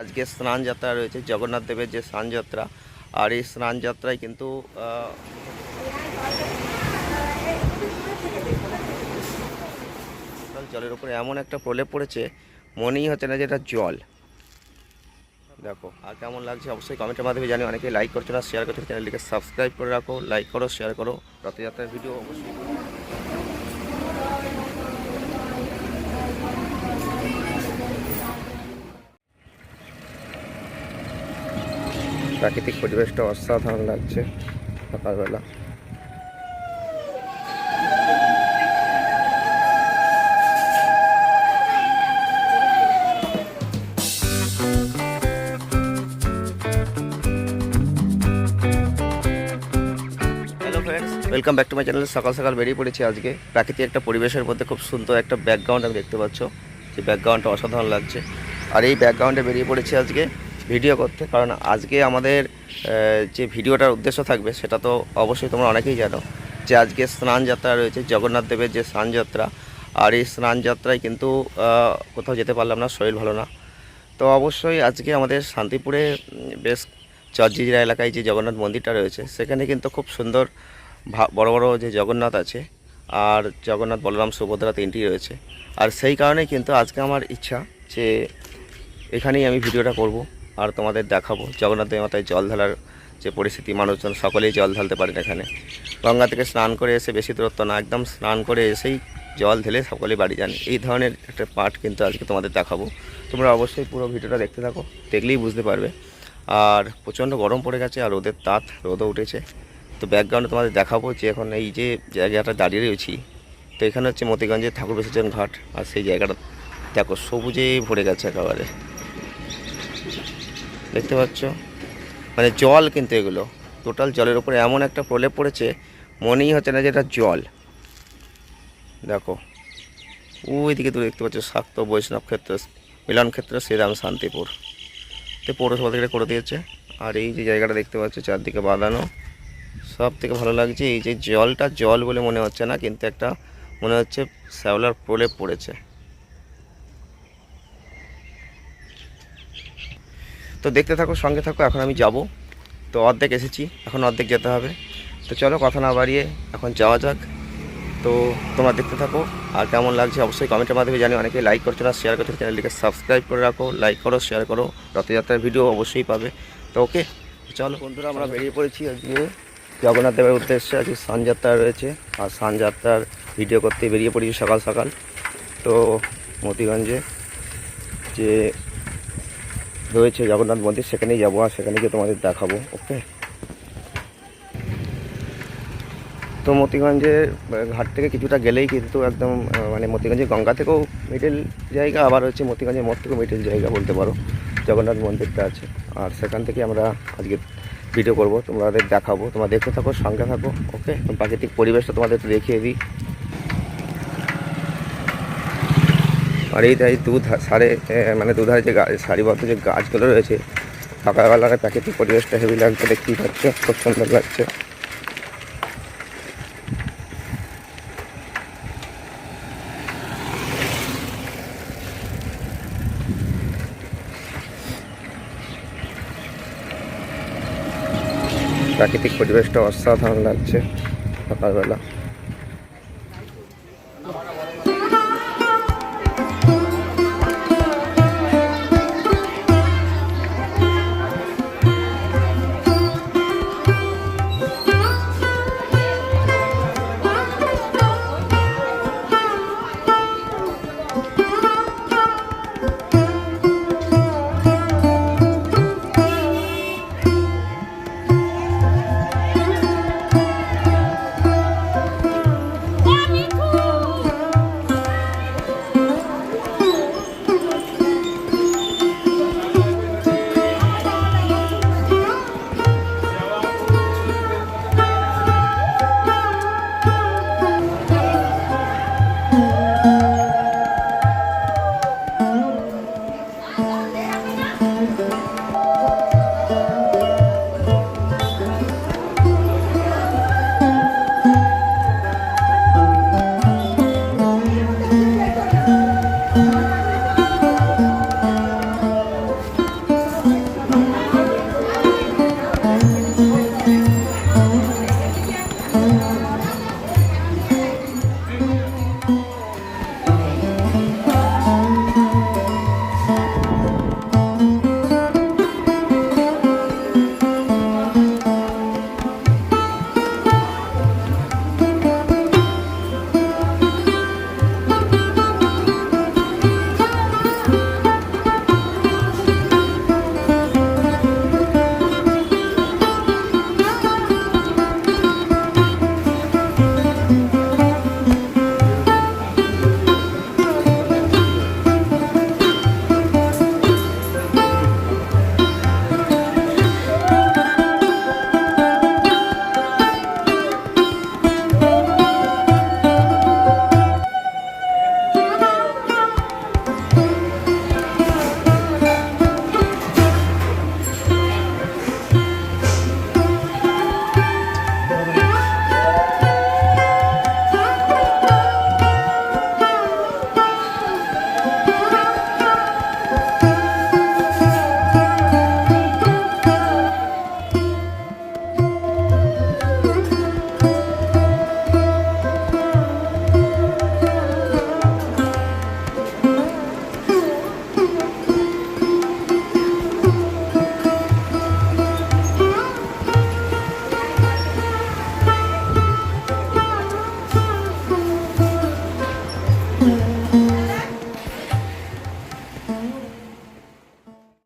আজকে স্নান যাত্রা রয়েছে, জগন্নাথ দেবের যে স্নান যাত্রা আর এই স্নান যাত্রায় কিন্তু জলের উপরে এমন একটা প্রলেপ পড়েছে, মনেই হচ্ছে না যে এটা জল। দেখো, আর কেমন লাগছে অবশ্যই কমেন্টের মাধ্যমে জানি অনেকে লাইক করছ না শেয়ার করছ চ্যানেলটিকে সাবস্ক্রাইব করে রাখো লাইক করো শেয়ার করো। রথযাত্রার ভিডিও অবশ্যই প্রাকৃতিক পরিবেশটা অসাধারণ লাগছে সকালবেলা। Welcome back to my channel সকাল সকাল বেরিয়ে পড়েছি আজকে। প্রাকৃতিক একটা পরিবেশের মধ্যে খুব সুন্দর একটা ব্যাকগ্রাউন্ড আমি দেখতে পাচ্ছ। যে ব্যাকগ্রাউন্ডটা অসাধারণ লাগছে। আর এই ব্যাকগ্রাউন্ডে বেরিয়ে পড়েছি আজকে। ভিডিও করতে, কারণ আজকে আমাদের যে ভিডিওটার উদ্দেশ্য থাকবে সেটা তো অবশ্যই তোমরা অনেকেই জানো যে আজকে স্নান যাত্রা রয়েছে, জগন্নাথ দেবের যে স্নান যাত্রা। আর এই স্নান যাত্রায় কিন্তু কোথাও যেতে পারলাম না, শরীর ভালো না। তো অবশ্যই আজকে আমাদের শান্তিপুরে বেশ চরজিরা এলাকায় যে জগন্নাথ মন্দিরটা রয়েছে, সেখানে কিন্তু খুব সুন্দর বড় বড় যে জগন্নাথ আছে আর জগন্নাথ বলরাম সুভদ্রা তিনটি রয়েছে। আর সেই কারণেই কিন্তু আজকে আমার ইচ্ছা যে এখানেই আমি ভিডিওটা করব। আর তোমাদের দেখাবো। জগন্নাথ দেব মাথায় জল ঢালার যে পরিস্থিতি, মানুষজন সকলেই জল ঢালতে পারেন এখানে। গঙ্গা থেকে স্নান করে এসে বেশি দূরত্ব না, একদম স্নান করে এসেই জল ঢেলে সকলেই বাড়ি যান। এই ধরনের একটা পার্ট কিন্তু আজকে তোমাদের দেখাবো। তোমরা অবশ্যই পুরো ভিডিওটা দেখতে থাকো, দেখলেই বুঝতে পারবে। আর প্রচণ্ড গরম পড়ে গেছে আর রোদের তাপ, রোদও উঠেছে। তো ব্যাকগ্রাউন্ডে তোমাদের দেখাবো যে এখন এই যে জায়গাটা দাঁড়িয়ে রয়েছি, তো এখানে হচ্ছে মতিগঞ্জের ঠাকুর বিসর্জন ঘাট আর সেই জায়গাটা। দেখো, সবুজে ভরে গেছে একেবারে। দেখতে পাচ্ছ? মানে জল কিন্তু এগুলো। টোটাল জলের উপরে এমন একটা প্রলেপ পড়েছে, মনেই হচ্ছে না যে এটা জল। দেখো। ওই দিকে তুমি দেখতে পাচ্ছ শাক্ত বৈষ্ণব ক্ষেত্র, মিলন ক্ষেত্র, শ্রীরাম শান্তিপুর। তো পৌরসভা থেকে করে দিয়েছে। আর এই যে জায়গাটা দেখতে পাচ্ছ, চারদিকে বাঁধানো। সব থেকে ভালো লাগছে এই যে জলটা, জল বলে মনে হচ্ছে না, কিন্তু একটা মনে হচ্ছে শ্যাওলার প্রলেপ পড়েছে। তো দেখতে থাকো, সঙ্গে থাকো, এখন আমি যাব। তো অর্ধেক এসেছি, এখন অর্ধেক যেতে হবে। তো চলো, কথা না বাড়িয়ে এখন যাওয়া যাক। তো তোমরা দেখতে থাকো, আর কেমন লাগছে অবশ্যই কমেন্টের মাধ্যমে জানি অনেকে লাইক করছ না শেয়ার করছ চ্যানেলটিকে সাবস্ক্রাইব করে রাখো লাইক করো শেয়ার করো। রথযাত্রার ভিডিও অবশ্যই পাবে। তো ওকে চলো বন্ধুরা, আমরা বেরিয়ে পড়েছি আজকে। জগন্নাথ দেবের উদ্দেশ্যে আজকে সানযাত্রা রয়েছে। আর সানযাত্রার ভিডিও করতে বেরিয়ে পড়েছি সকাল সকাল। তো মতিগঞ্জে যে রয়েছে জগন্নাথ মন্দির, সেখানেই যাব আর সেখানে গিয়ে তোমাদের দেখাবো ওকে তো মতিগঞ্জের ঘাট থেকে কিছুটা গেলেই কিন্তু একদম মানে মতিগঞ্জের গঙ্গা থেকেও মিডল জায়গা, আবার হচ্ছে মতিগঞ্জের মোড় থেকেও মিডল জায়গা বলতে পারো, জগন্নাথ মন্দিরটা আছে। আর সেখান থেকে আমরা আজকে ভিডিও করব, তোমাদের দেখাবো তোমরা দেখতে থাকো, সঙ্গে থাকো ওকে প্রাকৃতিক পরিবেশটা তোমাদের দেখিয়ে দিই। আর এই তাই দু সারে মানে দুধারে যে সারিবদ্ধ যে গাছগুলো রয়েছে সকালবেলার প্রাকৃতিক পরিবেশটা হেভি লাগছে দেখতেই পাচ্ছ, খুব সুন্দর লাগছে। প্রাকৃতিক পরিবেশটা অসাধারণ লাগছে সকালবেলা।